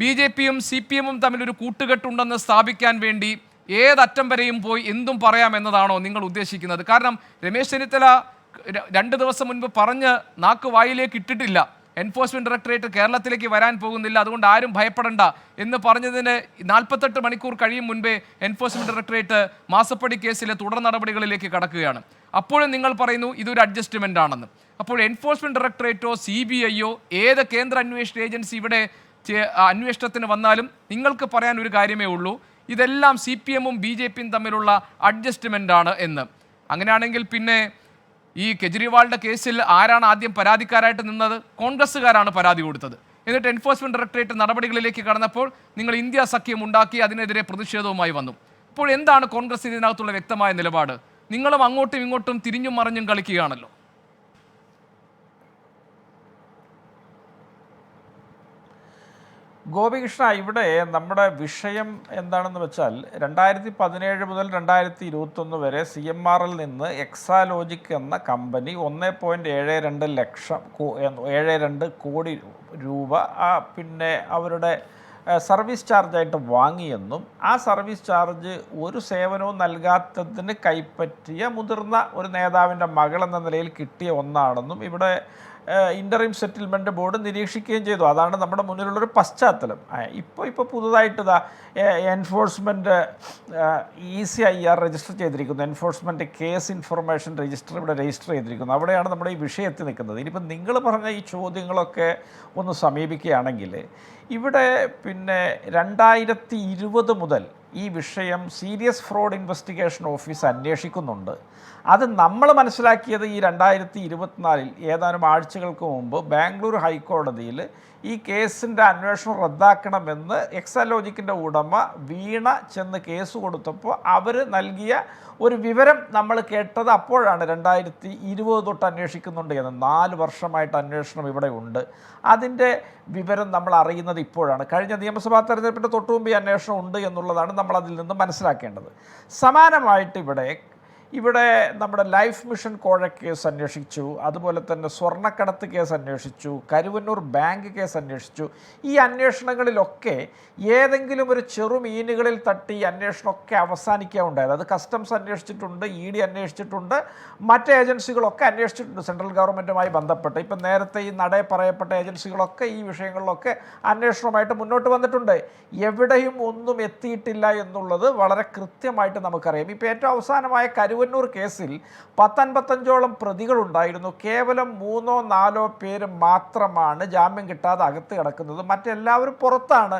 B J പിയും C P എമ്മും തമ്മിൽ ഒരു കൂട്ടുകെട്ടുണ്ടെന്ന് സ്ഥാപിക്കാൻ വേണ്ടി ഏതറ്റം വരെയും പോയി എന്തും പറയാം എന്നതാണോ നിങ്ങൾ ഉദ്ദേശിക്കുന്നത്? കാരണം രമേശ് ചെന്നിത്തല രണ്ട് ദിവസം മുൻപ് പറഞ്ഞ് നാക്ക് വായിലേക്ക് ഇട്ടിട്ടില്ല. എൻഫോഴ്സ്മെന്റ് ഡയറക്ടറേറ്റ് കേരളത്തിലേക്ക് വരാൻ പോകുന്നില്ല. അതുകൊണ്ട് ആരും ഭയപ്പെടണ്ട എന്ന് പറഞ്ഞതിന് നാൽപ്പത്തെട്ട് മണിക്കൂർ കഴിയും മുൻപേ എൻഫോഴ്സ്മെന്റ് ഡയറക്ടറേറ്റ് മാസപ്പടി കേസിലെ തുടർ നടപടികളിലേക്ക് കടക്കുകയാണ്. അപ്പോഴും നിങ്ങൾ പറയുന്നു ഇതൊരു അഡ്ജസ്റ്റ്മെന്റ് ആണെന്ന്. അപ്പോൾ എൻഫോഴ്സ്മെന്റ് ഡയറക്ടറേറ്റോ സി ബി ഐയോ ഏത് കേന്ദ്ര അന്വേഷണ ഏജൻസി ഇവിടെ അന്വേഷണത്തിന് വന്നാലും നിങ്ങൾക്ക് പറയാൻ ഒരു കാര്യമേ ഉള്ളൂ. ഇതെല്ലാം സി പി എമ്മും ബി ജെ പിയും തമ്മിലുള്ള അഡ്ജസ്റ്റ്മെന്റ് ആണ് എന്ന്. അങ്ങനെയാണെങ്കിൽ പിന്നെ ഈ കെജ്രിവാളിന്റെ കേസിൽ ആരാണ് ആദ്യം പരാതിക്കാരായിട്ട് നിന്നത്? കോൺഗ്രസ്സുകാരാണ് പരാതി കൊടുത്തത്. എന്നിട്ട് എൻഫോഴ്സ്മെന്റ് ഡയറക്ടറേറ്റ് നടപടികളിലേക്ക് കടന്നപ്പോൾ നിങ്ങൾ ഇന്ത്യ സഖ്യം ഉണ്ടാക്കി അതിനെതിരെ പ്രതിഷേധവുമായി വന്നു. അപ്പോൾ എന്താണ് കോൺഗ്രസ് ഇതിനകത്തുള്ള വ്യക്തമായ നിലപാട്? നിങ്ങളും അങ്ങോട്ടും ഇങ്ങോട്ടും തിരിഞ്ഞും മറിഞ്ഞും കളിക്കുകയാണല്ലോ. ഗോപികൃഷ്ണ ഇവിടെ നമ്മുടെ വിഷയം എന്താണെന്ന് വെച്ചാൽ രണ്ടായിരത്തി പതിനേഴ് മുതൽ രണ്ടായിരത്തി ഇരുപത്തൊന്ന് വരെ സി എം ആറിൽ നിന്ന് എക്സാലോജിക് എന്ന കമ്പനി ഒന്ന് പോയിന്റ് ഏഴ് രണ്ട് ലക്ഷം ഏഴ് രണ്ട് കോടി രൂപ പിന്നെ അവരുടെ സർവീസ് ചാർജായിട്ട് വാങ്ങിയെന്നും ആ സർവീസ് ചാർജ് ഒരു സേവനവും നൽകാത്തതിന് കൈപ്പറ്റിയ മുതിർന്ന ഒരു നേതാവിന്റെ മകൾ എന്ന നിലയിൽ കിട്ടിയ ഒന്നാണെന്നും ഇവിടെ ഇന്ററിം സെറ്റിൽമെന്റ് ബോർഡ് നിരീക്ഷിക്കുകയും ചെയ്തു. അതാണ് നമ്മുടെ മുന്നിലുള്ളൊരു പശ്ചാത്തലം. ഇപ്പോൾ ഇപ്പോൾ പുതുതായിട്ട് ഇതാ enforcement E C I R register ചെയ്തിരിക്കുന്നു. എൻഫോഴ്സ്മെന്റ് കേസ് ഇൻഫർമേഷൻ രജിസ്റ്റർ ഇവിടെ രജിസ്റ്റർ ചെയ്തിരിക്കുന്നു. അവിടെയാണ് നമ്മുടെ ഈ വിഷയത്തിൽ നിൽക്കുന്നത്. ഇനിയിപ്പോൾ നിങ്ങൾ പറഞ്ഞ ഈ ചോദ്യങ്ങളൊക്കെ ഒന്ന് സമീപിക്കുകയാണെങ്കിൽ ഇവിടെ പിന്നെ രണ്ടായിരത്തി ഇരുപത് മുതൽ ഈ വിഷയം സീരിയസ് ഫ്രോഡ് ഇൻവെസ്റ്റിഗേഷൻ ഓഫീസ് അന്വേഷിക്കുന്നുണ്ട്. അത് നമ്മൾ മനസ്സിലാക്കിയത് ഈ രണ്ടായിരത്തി ഇരുപത്തിനാലിൽ ഏതാനും ആഴ്ചകൾക്ക് മുമ്പ് ബാംഗ്ലൂർ ഹൈക്കോടതിയിൽ ഈ കേസിന്റെ അന്വേഷണം റദ്ദാക്കണമെന്ന് എക്സലോജിക്കിന്റെ ഉടമ വീണ ചെന്ന് കേസ് കൊടുത്തപ്പോൾ അവർ നൽകിയ ഒരു വിവരം നമ്മൾ കേട്ടത് അപ്പോഴാണ് രണ്ടായിരത്തി ഇരുപത് തൊട്ട് അന്വേഷിക്കുന്നുണ്ട് എന്ന്. നാല് വർഷമായിട്ട് അന്വേഷണം ഇവിടെ ഉണ്ട്. അതിന്റെ വിവരം നമ്മൾ അറിയുന്നത് ഇപ്പോഴാണ്. കഴിഞ്ഞ നിയമസഭാ തെരഞ്ഞെടുപ്പിന്റെ തൊട്ടുമുമ്പ് ഈ അന്വേഷണം ഉണ്ട് എന്നുള്ളതാണ് നമ്മൾ അതിൽ നിന്ന് മനസ്സിലാക്കേണ്ടത്. സമാനമായിട്ട് ഇവിടെ ഇവിടെ നമ്മുടെ ലൈഫ് മിഷൻ കോഴ കേസ് അന്വേഷിച്ചു അതുപോലെ തന്നെ സ്വർണക്കടത്ത് കേസ് അന്വേഷിച്ചു കരുവന്നൂർ ബാങ്ക് കേസ് അന്വേഷിച്ചു. ഈ അന്വേഷണങ്ങളിലൊക്കെ ഏതെങ്കിലും ഒരു ചെറുമീനുകളിൽ തട്ടി അന്വേഷണമൊക്കെ അവസാനിക്കുക ഉണ്ടായത് അത് കസ്റ്റംസ് അന്വേഷിച്ചിട്ടുണ്ട് ഇ ഡി അന്വേഷിച്ചിട്ടുണ്ട് മറ്റ് ഏജൻസികളൊക്കെ അന്വേഷിച്ചിട്ടുണ്ട് സെൻട്രൽ ഗവൺമെന്റുമായി ബന്ധപ്പെട്ട്. ഇപ്പം നേരത്തെ ഈ നട പറയപ്പെട്ട ഏജൻസികളൊക്കെ ഈ വിഷയങ്ങളിലൊക്കെ അന്വേഷണവുമായിട്ട് മുന്നോട്ട് വന്നിട്ടുണ്ട്. എവിടെയും ഒന്നും എത്തിയിട്ടില്ല എന്നുള്ളത് വളരെ കൃത്യമായിട്ട് നമുക്കറിയാം. ഇപ്പോൾ ഏറ്റവും അവസാനമായ കരുവന്നൂർ കേസിൽ പത്തൻപത്തഞ്ചോളം പ്രതികളുണ്ടായിരുന്നു കേവലം മൂന്നോ നാലോ പേര് മാത്രമാണ് ജാമ്യം കിട്ടാതെ അകത്ത് കിടക്കുന്നത്. മറ്റെല്ലാവരും പുറത്താണ്.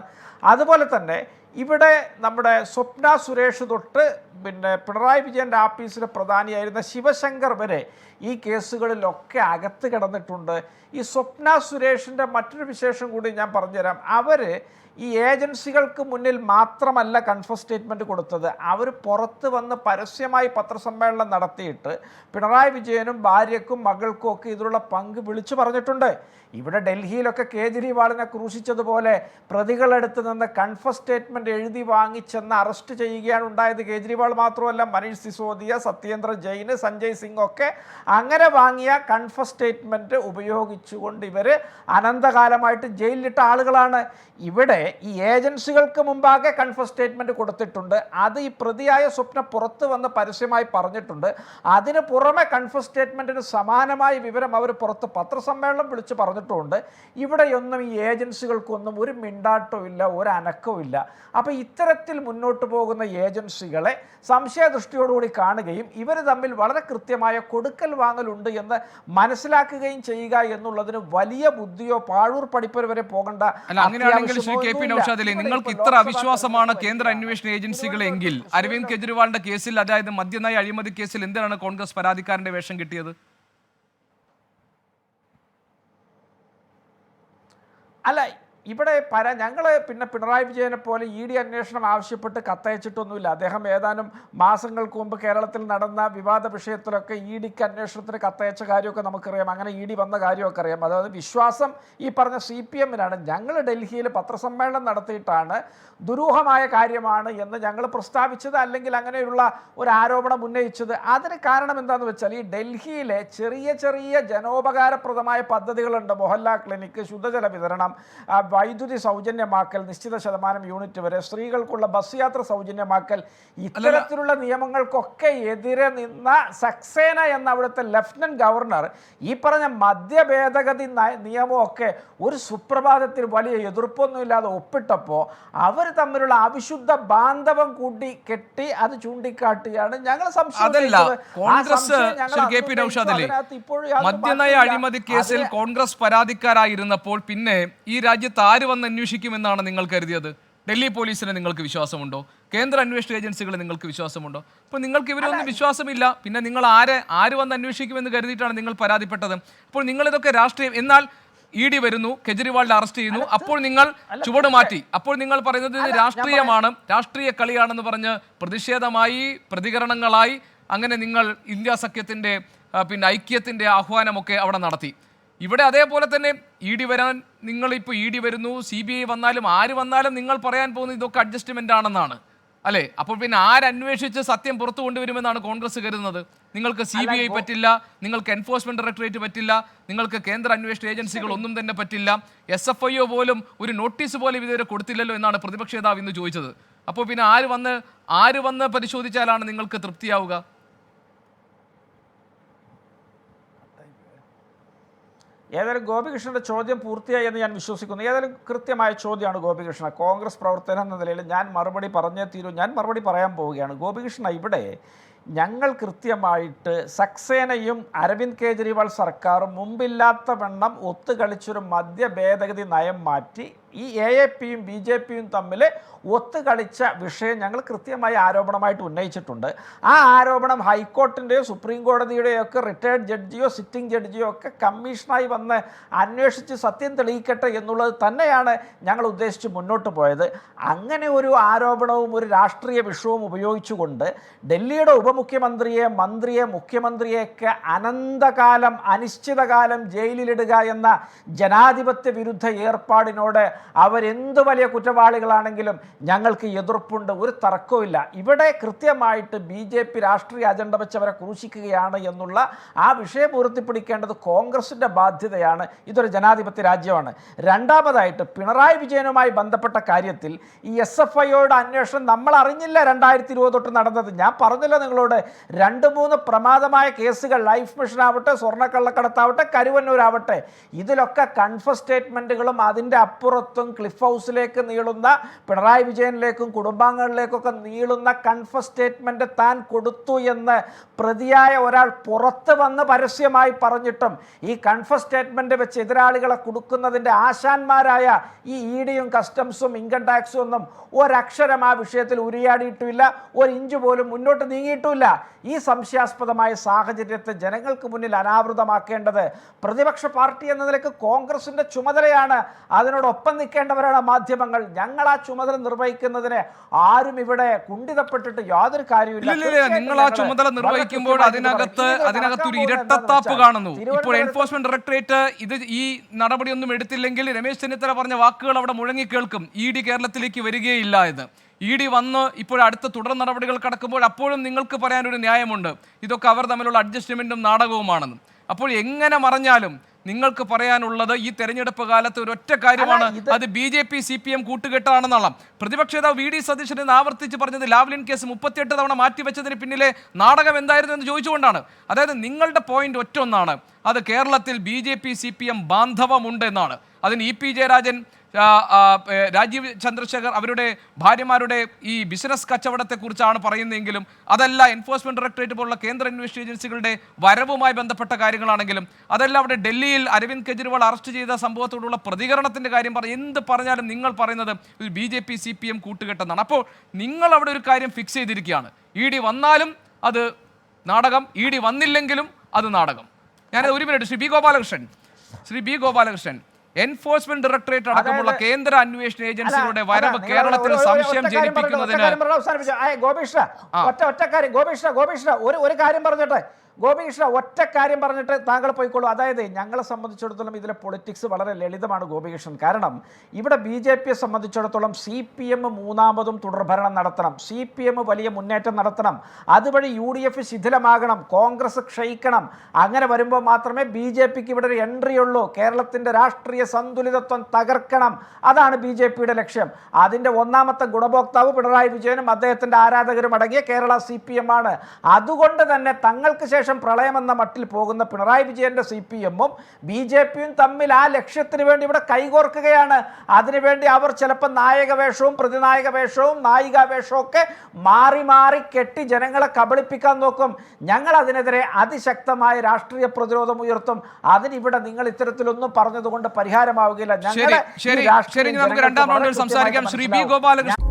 അതുപോലെ തന്നെ ഇവിടെ നമ്മുടെ സ്വപ്ന സുരേഷ് തൊട്ട് പിന്നെ പിണറായി വിജയന്റെ ആഫീസിലെ പ്രധാനിയായിരുന്ന ശിവശങ്കർ വരെ ഈ കേസുകളിലൊക്കെ അകത്ത് കിടന്നിട്ടുണ്ട്. ഈ സ്വപ്ന സുരേഷിന്റെ മറ്റൊരു വിശേഷം കൂടി ഞാൻ പറഞ്ഞുതരാം. അവർ ഈ ഏജൻസികൾക്ക് മുന്നിൽ മാത്രമല്ല കൺഫസ് സ്റ്റേറ്റ്മെന്റ് കൊടുത്തത്. അവർ പുറത്ത് വന്ന് പരസ്യമായി പത്രസമ്മേളനം നടത്തിയിട്ട് പിണറായി വിജയനും ഭാര്യക്കും മകൾക്കും ഒക്കെ ഇതിലുള്ള പങ്ക് വിളിച്ചു പറഞ്ഞിട്ടുണ്ട്. ഇവിടെ ഡൽഹിയിലൊക്കെ കേജ്രിവാളിനെ ക്രൂശിച്ചതുപോലെ പ്രതികളെടുത്ത് നിന്ന് കൺഫസ് സ്റ്റേറ്റ്മെന്റ് എഴുതി വാങ്ങിച്ചെന്ന് അറസ്റ്റ് ചെയ്യുകയാണ് ഉണ്ടായത് കേജ്രിവാൾ മാത്രമല്ല മനീഷ് സിസോദിയ സത്യേന്ദ്ര ജെയിന് സഞ്ജയ് സിംഗ് ഒക്കെ അങ്ങനെ വാങ്ങിയ കൺഫസ് സ്റ്റേറ്റ്മെന്റ് ഉപയോഗിച്ചുകൊണ്ട് ഇവർ അനന്തകാലമായിട്ട് ജയിലിലിട്ട ആളുകളാണ്. ഇവിടെ ഈ ഏജൻസികൾക്ക് മുമ്പാകെ കൺഫസ് സ്റ്റേറ്റ്മെന്റ് കൊടുത്തിട്ടുണ്ട്. അത് ഈ പ്രതിയായ സ്വപ്ന പുറത്ത് വന്ന് പരസ്യമായി പറഞ്ഞിട്ടുണ്ട്. അതിന് പുറമെ കൺഫസ് സ്റ്റേറ്റ്മെന്റിന് സമാനമായ വിവരം അവർ പുറത്ത് പത്രസമ്മേളനം വിളിച്ച് പറഞ്ഞിട്ടുമുണ്ട് ഇവിടെയൊന്നും ഈ ഏജൻസികൾക്കൊന്നും ഒരു മിണ്ടാട്ടവും ഇല്ല ഒരു അനക്കവും ഇല്ല. അപ്പോൾ ഇത്തരത്തിൽ മുന്നോട്ട് പോകുന്ന ഏജൻസികളെ സംശയദൃഷ്ടിയോടുകൂടി കാണുകയും ഇവർ തമ്മിൽ വളരെ കൃത്യമായ കൊടുക്കൽ വാങ്ങലുണ്ട് എന്ന് മനസ്സിലാക്കുകയും ചെയ്യുക എന്നുള്ളതിന് വലിയ ബുദ്ധിയോ പാഴൂർ പഠിപ്പർ വരെ പോകേണ്ട പി അത്യാവശ്യമോ നൌഷാദ് അലി ഒന്നുമില്ല. നിങ്ങൾക്ക് ഇത്ര അവിശ്വാസമാണ് കേന്ദ്ര അന്വേഷണ ഏജൻസികളെങ്കിൽ അരവിന്ദ് കെജ്രിവാളിന്റെ കേസിൽ അതായത് മദ്യനയ അഴിമതി കേസിൽ എന്തിനാണ് കോൺഗ്രസ് പരാതിക്കാരന്റെ വേഷം കിട്ടിയത് അല്ല ഇവിടെ പര ഞങ്ങൾ പിന്നെ പിണറായി വിജയനെ പോലെ ഇ ഡി അന്വേഷണം ആവശ്യപ്പെട്ട് കത്തയച്ചിട്ടൊന്നുമില്ല. അദ്ദേഹം ഏതാനും മാസങ്ങൾക്ക് മുമ്പ് കേരളത്തിൽ നടന്ന വിവാദ വിഷയത്തിലൊക്കെ ഇ ഡിക്ക് അന്വേഷണത്തിന് കത്തയച്ച കാര്യമൊക്കെ നമുക്കറിയാം. അങ്ങനെ ഇ ഡി വന്ന കാര്യമൊക്കെ അറിയാം. അതായത് വിശ്വാസം ഈ പറഞ്ഞ സി പി എമ്മിനാണ്. ഞങ്ങൾ ഡൽഹിയിൽ പത്രസമ്മേളനം നടത്തിയിട്ടാണ് ദുരൂഹമായ കാര്യമാണ് എന്ന് ഞങ്ങൾ പ്രസ്താവിച്ചത് അല്ലെങ്കിൽ അങ്ങനെയുള്ള ഒരു ആരോപണം ഉന്നയിച്ചത്. അതിന് കാരണം എന്താണെന്ന് വെച്ചാൽ ഈ ഡൽഹിയിലെ ചെറിയ ചെറിയ ജനോപകാരപ്രദമായ പദ്ധതികളുണ്ട്. മൊഹല്ല ക്ലിനിക്ക് ശുദ്ധജല വിതരണം വൈദ്യുതി സൗജന്യമാക്കൽ നിശ്ചിത ശതമാനം യൂണിറ്റ് വരെ സ്ത്രീകൾക്കുള്ള ബസ് യാത്ര സൗജന്യമാക്കൽ ഇത്തരത്തിലുള്ള നിയമങ്ങൾക്കൊക്കെ എതിരെ നിന്ന സക്സേന എന്ന അവിടുത്തെ ലഫ്റ്റനന്റ് ഗവർണർ ഈ പറഞ്ഞ മദ്യ ഭേദഗതി നയ- നിയമമൊക്കെ ഒരു സുപ്രഭാതത്തിൽ വലിയ എതിർപ്പൊന്നുമില്ലാതെ ഒപ്പിട്ടപ്പോൾ അവർ തമ്മിലുള്ള അവിശുദ്ധ ബാന്ധവം കൂട്ടി കെട്ടി അത് ചൂണ്ടിക്കാട്ടുകയാണ് ഞങ്ങൾ സംശയം മദ്യനയ അഴിമതി കേസിൽ കോൺഗ്രസ് പരാതിക്കാരായിരുന്നപ്പോൾ പിന്നെ ഈ രാജ്യത്ത് ആര് വന്ന് അന്വേഷിക്കുമെന്നാണ് നിങ്ങൾ കരുതിയത്? ഡൽഹി പോലീസിനെ നിങ്ങൾക്ക് വിശ്വാസമുണ്ടോ? കേന്ദ്ര അന്വേഷണ ഏജൻസികളെ നിങ്ങൾക്ക് വിശ്വാസമുണ്ടോ? അപ്പോൾ നിങ്ങൾക്ക് ഇവരൊന്നും വിശ്വാസമില്ല. പിന്നെ നിങ്ങൾ ആരെ ആര് വന്ന് അന്വേഷിക്കുമെന്ന് കരുതിയിട്ടാണ് നിങ്ങൾ പരാതിപ്പെട്ടത്. അപ്പോൾ നിങ്ങളിതൊക്കെ രാഷ്ട്രീയം എന്നാൽ ഇ ഡി വരുന്നു കെജ്രിവാളിനെ അറസ്റ്റ് ചെയ്യുന്നു. അപ്പോൾ നിങ്ങൾ ചുവട് മാറ്റി. അപ്പോൾ നിങ്ങൾ പറയുന്നത് ഇത് രാഷ്ട്രീയമാണ് രാഷ്ട്രീയ കളിയാണെന്ന് പറഞ്ഞ് പ്രതിഷേധമായി പ്രതികരണങ്ങളായി അങ്ങനെ നിങ്ങൾ ഇന്ത്യ സഖ്യത്തിന്റെ പിന്നെ ഐക്യത്തിന്റെ ആഹ്വാനമൊക്കെ അവിടെ നടത്തി. ഇവിടെ അതേപോലെ തന്നെ ഇ ഡി വരാൻ നിങ്ങളിപ്പോൾ ഇ ഡി വരുന്നു സി ബി ഐ വന്നാലും ആര് വന്നാലും നിങ്ങൾ പറയാൻ പോകുന്നത് ഇതൊക്കെ അഡ്ജസ്റ്റ്മെന്റ് ആണെന്നാണ്. അല്ലേ? അപ്പോൾ പിന്നെ ആരന്വേഷിച്ച് സത്യം പുറത്തു കൊണ്ടുവരുമെന്നാണ് കോൺഗ്രസ് കരുതുന്നത്. നിങ്ങൾക്ക് സി ബി ഐ പറ്റില്ല നിങ്ങൾക്ക് എൻഫോഴ്സ്മെന്റ് ഡയറക്ടറേറ്റ് പറ്റില്ല നിങ്ങൾക്ക് കേന്ദ്ര അന്വേഷണ ഏജൻസികൾ ഒന്നും തന്നെ പറ്റില്ല. എസ് എഫ് ഐ ഒ പോലും ഒരു നോട്ടീസ് പോലും ഇതുവരെ കൊടുത്തില്ലല്ലോ എന്നാണ് പ്രതിപക്ഷ നേതാവ് ഇന്ന് ചോദിച്ചത്. അപ്പോൾ പിന്നെ ആര് വന്ന് ആര് വന്ന് പരിശോധിച്ചാലാണ് നിങ്ങൾക്ക് തൃപ്തിയാവുക? ഏതായാലും ഗോപികൃഷ്ണന്റെ ചോദ്യം പൂർത്തിയായി എന്ന് ഞാൻ വിശ്വസിക്കുന്നു. ഏതായാലും കൃത്യമായ ചോദ്യമാണ് ഗോപികൃഷ്ണ. കോൺഗ്രസ് പ്രവർത്തനം എന്ന നിലയിൽ ഞാൻ മറുപടി പറഞ്ഞേ തീരൂ. ഞാൻ മറുപടി പറയാൻ പോവുകയാണ്. ഗോപികൃഷ്ണ ഇവിടെ ഞങ്ങൾ കൃത്യമായിട്ട് സക്സേനയും അരവിന്ദ് കേജ്രിവാൾ സർക്കാരും മുമ്പില്ലാത്ത വണ്ണം ഒത്തുകളിച്ചൊരു മദ്യ ഭേദഗതി നയം മാറ്റി ഈ എ എ പിയും ബി ജെ പിയും തമ്മിൽ ഒത്തുകളിച്ച വിഷയം ഞങ്ങൾ കൃത്യമായി ആരോപണമായിട്ട് ഉന്നയിച്ചിട്ടുണ്ട്. ആ ആരോപണം ഹൈക്കോർട്ടിന്റെയോ സുപ്രീം കോടതിയുടെയോ ഒക്കെ റിട്ടയർഡ് ജഡ്ജിയോ സിറ്റിംഗ് ജഡ്ജിയോ ഒക്കെ കമ്മീഷനായി വന്ന് അന്വേഷിച്ച് സത്യം തെളിയിക്കട്ടെ എന്നുള്ളത് തന്നെയാണ് ഞങ്ങൾ ഉദ്ദേശിച്ച് മുന്നോട്ട് പോയത്. അങ്ങനെ ഒരു ആരോപണവും ഒരു രാഷ്ട്രീയ വിഷയവും ഉപയോഗിച്ചുകൊണ്ട് ഡൽഹിയുടെ ഉപമുഖ്യമന്ത്രിയെ മന്ത്രിയെ മുഖ്യമന്ത്രിയെയൊക്കെ അനന്തകാലം അനിശ്ചിതകാലം ജയിലിലിടുക എന്ന ജനാധിപത്യ വിരുദ്ധ ഏർപ്പാടിനോട് അവരെന്ത് വലിയ കുറ്റവാളികളാണെങ്കിലും ഞങ്ങൾക്ക് എതിർപ്പുണ്ട് ഒരു തർക്കവുമില്ല. ഇവിടെ കൃത്യമായിട്ട് ബി രാഷ്ട്രീയ അജണ്ട വെച്ചവരെ ക്രൂശിക്കുകയാണ് എന്നുള്ള ആ വിഷയം ഉയർത്തിപ്പിടിക്കേണ്ടത് കോൺഗ്രസിന്റെ ബാധ്യതയാണ്. ഇതൊരു ജനാധിപത്യ രാജ്യമാണ്. രണ്ടാമതായിട്ട് പിണറായി വിജയനുമായി ബന്ധപ്പെട്ട കാര്യത്തിൽ ഈ എസ് എഫ് അന്വേഷണം നമ്മൾ അറിഞ്ഞില്ല രണ്ടായിരത്തി ഇരുപത് തൊട്ട് നടന്നത്. ഞാൻ പറഞ്ഞില്ല നിങ്ങളോട് രണ്ട് മൂന്ന് പ്രമാദമായ കേസുകൾ ലൈഫ് മിഷൻ ആവട്ടെ സ്വർണക്കള്ളക്കടത്താവട്ടെ കരുവന്നൂരാവട്ടെ. ഇതിലൊക്കെ കൺഫസ് സ്റ്റേറ്റ്മെന്റുകളും അതിന്റെ അപ്പുറത്തും ക്ലിഫ് ഹൗസിലേക്ക് നീളുന്ന പിണറായി വിജയനിലേക്കും കുടുംബാംഗങ്ങളിലേക്കൊക്കെ നീളുന്ന കൺഫസ് സ്റ്റേറ്റ്മെന്റ് താൻ കൊടുത്തു എന്ന് പ്രതിയായ ഒരാൾ പുറത്ത് വന്ന് പരസ്യമായി പറഞ്ഞിട്ടും ഈ കൺഫസ് സ്റ്റേറ്റ്മെന്റ് വെച്ച് എതിരാളികളെ കൊടുക്കുന്നതിന്റെ ആശാന്മാരായ ഈ ഇ ഡിയും കസ്റ്റംസും ഇൻകം ടാക്സും ഒന്നും ഒരക്ഷരം ആ വിഷയത്തിൽ ഉരിയാടിയിട്ടുമില്ല. ഒരു ഇഞ്ച് പോലും മുന്നോട്ട് നീങ്ങിയിട്ടുമില്ല. ഈ സംശയാസ്പദമായ സാഹചര്യത്തെ ജനങ്ങൾക്ക് മുന്നിൽ അനാവൃതമാക്കേണ്ടത് പ്രതിപക്ഷ പാർട്ടി എന്ന നിലയ്ക്ക് കോൺഗ്രസിന്റെ ചുമതലയാണ്. അതിനോടൊപ്പം നിൽക്കേണ്ടവരാണ് മാധ്യമങ്ങൾ. ഞങ്ങൾ ആ ചുമതല നിർവഹിക്കുന്നതിന് ആരും ഇവിടെ കുണ്ടിതപ്പെട്ടിട്ട് യാതൊരു കാര്യമില്ല. നിങ്ങൾ ആ ചുമതല നിർവഹിക്കുമ്പോൾ അതിനകത്ത് അതിനകത്ത് ഒരു ഇരട്ടത്താപ്പ് കാണുന്നു. ഇപ്പോൾ എൻഫോഴ്സ്മെന്റ് ഡയറക്ടറേറ്റ് ഇത് ഈ നടപടിയൊന്നും എടുത്തില്ലെങ്കിൽ രമേശ് ചെന്നിത്തല പറഞ്ഞ വാക്കുകൾ അവിടെ മുഴങ്ങി കേൾക്കും. ഇ ഡി കേരളത്തിലേക്ക് വരികയില്ല എന്ന്. ഇ ഡി വന്ന് ഇപ്പോൾ അടുത്ത തുടർ നടപടികൾ കടക്കുമ്പോൾ അപ്പോഴും നിങ്ങൾക്ക് പറയാനൊരു ന്യായമുണ്ട്. ഇതൊക്കെ അവർ തമ്മിലുള്ള അഡ്ജസ്റ്റ്മെന്റും നാടകവുമാണെന്ന്. അപ്പോൾ എങ്ങനെ മറഞ്ഞാലും നിങ്ങൾക്ക് പറയാനുള്ളത് ഈ തെരഞ്ഞെടുപ്പ് കാലത്ത് ഒരു ഒറ്റ കാര്യമാണ്. അത് B J P C P M കൂട്ടുകെട്ടാണെന്നുള്ള പ്രതിപക്ഷ നേതാവ് വി ഡി സതീശൻ എന്ന് ആവർത്തിച്ച് പറഞ്ഞത് ലാവ്ലിൻ കേസ് മുപ്പത്തിയെട്ട് തവണ മാറ്റിവെച്ചതിന് പിന്നിലെ നാടകം എന്തായിരുന്നു എന്ന് ചോദിച്ചുകൊണ്ടാണ്. അതായത് നിങ്ങളുടെ പോയിന്റ് ഒറ്റ ഒന്നാണ്. അത് കേരളത്തിൽ B J P C P M ബാന്ധവമുണ്ട് എന്നാണ് അതിന് ഇ പി ജയരാജൻ രാജീവ് ചന്ദ്രശേഖർ അവരുടെ ഭാര്യമാരുടെ ഈ ബിസിനസ് കച്ചവടത്തെക്കുറിച്ചാണ് പറയുന്നതെങ്കിലും അതല്ല എൻഫോഴ്സ്മെന്റ് ഡയറക്ടറേറ്റ് പോലുള്ള കേന്ദ്ര അന്വേഷണ ഏജൻസികളുടെ വരവുമായി ബന്ധപ്പെട്ട കാര്യങ്ങളാണെങ്കിലും അതല്ല അവിടെ ഡൽഹിയിൽ അരവിന്ദ് കെജ്രിവാൾ അറസ്റ്റ് ചെയ്ത സംഭവത്തോടുള്ള പ്രതികരണത്തിന്റെ കാര്യം പറഞ്ഞ് എന്ത് പറഞ്ഞാലും നിങ്ങൾ പറയുന്നത് ഒരു B J P C P M കൂട്ടുകെട്ടെന്നാണ്. അപ്പോൾ നിങ്ങൾ അവിടെ ഒരു കാര്യം ഫിക്സ് ചെയ്തിരിക്കുകയാണ്. ഇ ഡി വന്നാലും അത് നാടകം ഇ ഡി വന്നില്ലെങ്കിലും അത് നാടകം. ഞാനത് ഒരു minute. Shri B Gopalakrishnan. Shri B Gopalakrishnan. Enforcement directorate അടക്കമുള്ള കേന്ദ്ര അന്വേഷണ ഏജൻസികളുടെ വരവ് കേരളത്തിൽ സംശയം ജനിപ്പിക്കുന്നതിന് ഗോപികൃഷ്ണ ഒറ്റ കാര്യം ഗോപിഷ്ണ ഗോപികൃഷ്ണ ഒരു ഒരു കാര്യം പറഞ്ഞോട്ടെ. ഗോപികൃഷ്ണ ഒറ്റ കാര്യം പറഞ്ഞിട്ട് താങ്കൾ പോയിക്കോളൂ. അതായത് ഞങ്ങളെ സംബന്ധിച്ചിടത്തോളം ഇതിലെ പൊളിറ്റിക്സ് വളരെ ലളിതമാണ് ഗോപികൃഷ്ണൻ. കാരണം ഇവിടെ ബി ജെ പിയെ സംബന്ധിച്ചിടത്തോളം സി പി എം മൂന്നാമതും തുടർഭരണം നടത്തണം. സി പി എം വലിയ മുന്നേറ്റം നടത്തണം. അതുവഴി യു ഡി എഫ് ശിഥിലമാകണം. കോൺഗ്രസ് ക്ഷയിക്കണം. അങ്ങനെ വരുമ്പോൾ മാത്രമേ ബി ജെ പിക്ക് ഇവിടെ ഒരു എൻട്രി ഉള്ളൂ. കേരളത്തിന്റെ രാഷ്ട്രീയ സന്തുലിതത്വം തകർക്കണം. അതാണ് ബി ജെ പിയുടെ ലക്ഷ്യം. അതിന്റെ ഒന്നാമത്തെ ഗുണഭോക്താവ് പിണറായി വിജയനും അദ്ദേഹത്തിന്റെ ആരാധകരും അടങ്ങിയ കേരള സി പി എം ആണ്. അതുകൊണ്ട് തന്നെ തങ്ങൾക്ക് ശേഷം പ്രളയമെന്ന മട്ടിൽ പോകുന്ന പിണറായി വിജയന്റെ സി പി എമ്മും ബി ജെ പിയും തമ്മിൽ ആ ലക്ഷ്യത്തിന് വേണ്ടി ഇവിടെ കൈകോർക്കുകയാണ്. അതിനുവേണ്ടി അവർ ചിലപ്പോൾ നായകവേഷവും പ്രതിനായക വേഷവും നായിക വേഷവും ഒക്കെ മാറി മാറി കെട്ടി ജനങ്ങളെ കബളിപ്പിക്കാൻ നോക്കും. ഞങ്ങൾ അതിനെതിരെ അതിശക്തമായ രാഷ്ട്രീയ പ്രതിരോധം ഉയർത്തും. അതിനിവിടെ നിങ്ങൾ ഇത്തരത്തിലൊന്നും പറഞ്ഞതുകൊണ്ട് പരിഹാരമാവുകയില്ല. ഞങ്ങളുടെ രാഷ്ട്രീയ ശരി ശരി ഇനി നമുക്ക് രണ്ടാം വളരെ റൗണ്ടിൽ സംസാരിക്കാം. ശ്രീ ബി. ഗോപാലകൃഷ്ണൻ